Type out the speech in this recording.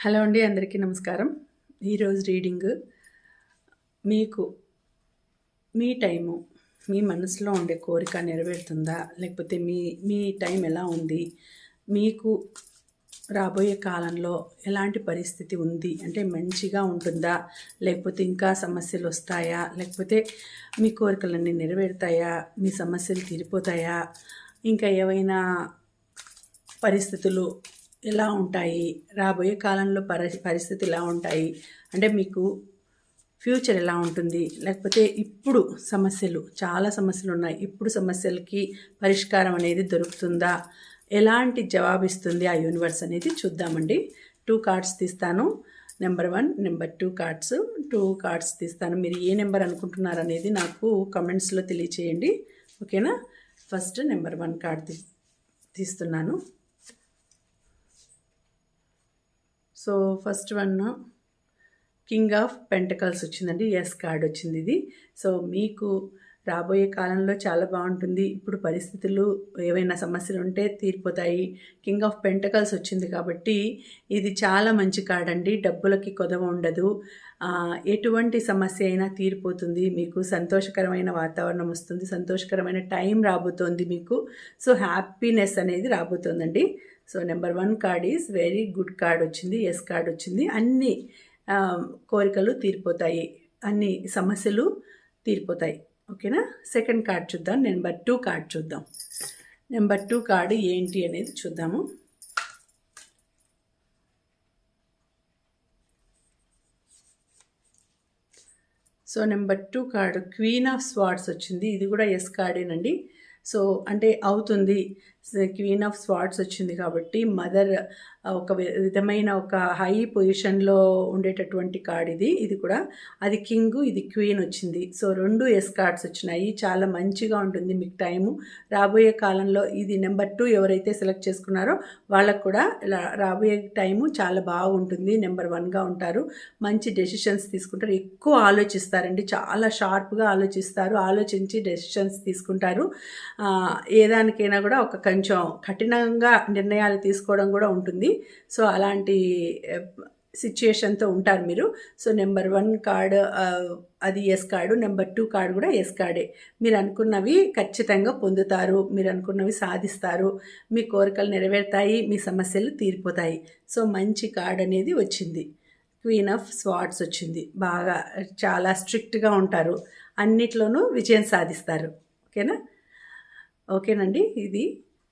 Hello అండి అందరికీ నమస్కారం. ఈరోజు రీడింగ్ మీకు మీ టైము మీ మనసులో ఉండే కోరిక నెరవేరుతుందా? లేకపోతే మీ మీ టైం ఎలా ఉంది? మీకు రాబోయే కాలంలో ఎలాంటి పరిస్థితి ఉంది? అంటే మంచిగా ఉంటుందా? లేకపోతే ఇంకా సమస్యలు వస్తాయా? లేకపోతే మీ కోరికలన్నీ నెరవేరుతాయా? మీ సమస్యలు తీరిపోతాయా? ఇంకా ఏవైనా పరిస్థితులు ఎలా ఉంటాయి? రాబోయే కాలంలో పరి పరిస్థితి ఎలా ఉంటాయి? అంటే మీకు ఫ్యూచర్ ఎలా ఉంటుంది? లేకపోతే ఇప్పుడు సమస్యలు చాలా సమస్యలు ఉన్నాయి. ఇప్పుడు సమస్యలకి పరిష్కారం అనేది దొరుకుతుందా? ఎలాంటి జవాబిస్తుంది ఆ యూనివర్స్ అనేది చూద్దామండి. టూ కార్డ్స్ తీస్తాను. Number one number two cards. Two cards తీస్తాను. మీరు ఏ నెంబర్ అనుకుంటున్నారు అనేది నాకు కమెంట్స్లో తెలియచేయండి. ఓకేనా? ఫస్ట్ నెంబర్ వన్ కార్డ్ తీ తీస్తున్నాను. So first one king of pentacles వచ్చిందండి. ఎస్ కార్డ్ వచ్చింది ఇది. సో మీకు రాబోయే కాలంలో చాలా బాగుంటుంది. ఇప్పుడు పరిస్థితులు ఏవైనా సమస్యలు ఉంటే తీరిపోతాయి. కింగ్ ఆఫ్ పెంటకల్స్ వచ్చింది కాబట్టి ఇది చాలా మంచి కార్డ్ అండి. డబ్బులకి కొదవ ఉండదు. ఎటువంటి సమస్య అయినా తీరిపోతుంది. మీకు సంతోషకరమైన వాతావరణం వస్తుంది. సంతోషకరమైన టైం రాబోతోంది మీకు. సో హ్యాపీనెస్ అనేది రాబోతోందండి. So number one card is very good card వచ్చింది ఎస్ కార్డ్ వచ్చింది. అన్ని కోరికలు తీరిపోతాయి అన్ని సమస్యలు తీరిపోతాయి. ఓకేనా? సెకండ్ కార్డ్ చూద్దాం నెంబర్ టూ కార్డ్ చూద్దాం. నెంబర్ టూ కార్డు ఏంటి అనేది చూద్దాము. So number two card queen of swords వచ్చింది ఇది కూడా ఎస్ కార్డేనండి సో అంటే అవుతుంది క్వీన్ ఆఫ్ స్వాట్స్ వచ్చింది కాబట్టి మదర్ ఒక విధమైన ఒక హై పొజిషన్లో ఉండేటటువంటి కార్డ్ ఇది. ఇది కూడా అది కింగ్ ఇది క్వీన్ వచ్చింది. సో రెండు ఎస్ కార్డ్స్ వచ్చినాయి. చాలా మంచిగా ఉంటుంది మీకు టైము రాబోయే కాలంలో ఇది నెంబర్ టూ ఎవరైతే సెలెక్ట్ చేసుకున్నారో వాళ్ళకు కూడా రాబోయే టైము చాలా బాగుంటుంది. నెంబర్ వన్గా ఉంటారు. మంచి డెసిషన్స్ తీసుకుంటారు. ఎక్కువ ఆలోచిస్తారండి. చాలా షార్ప్గా ఆలోచిస్తారు. ఆలోచించి డెసిషన్స్ తీసుకుంటారు. ఏదానికైనా కూడా ఒక కొంచెం కఠినంగా నిర్ణయాలు తీసుకోవడం కూడా ఉంటుంది. సో అలాంటి సిచ్యుయేషన్తో ఉంటారు మీరు. సో నెంబర్ వన్ కార్డ్ అది yes card number two card కూడా ఎస్ కార్డే. మీరు అనుకున్నవి ఖచ్చితంగా పొందుతారు మీరు అనుకున్నవి సాధిస్తారు మీ కోరికలు నెరవేరుతాయి మీ సమస్యలు తీరిపోతాయి. సో మంచి కార్డ్ అనేది వచ్చింది. క్వీన్ ఆఫ్ స్వాట్స్ వచ్చింది. బాగా చాలా స్ట్రిక్ట్గా ఉంటారు. అన్నిట్లోనూ విజయం సాధిస్తారు. ఓకేనా? ఓకేనండి. ఇది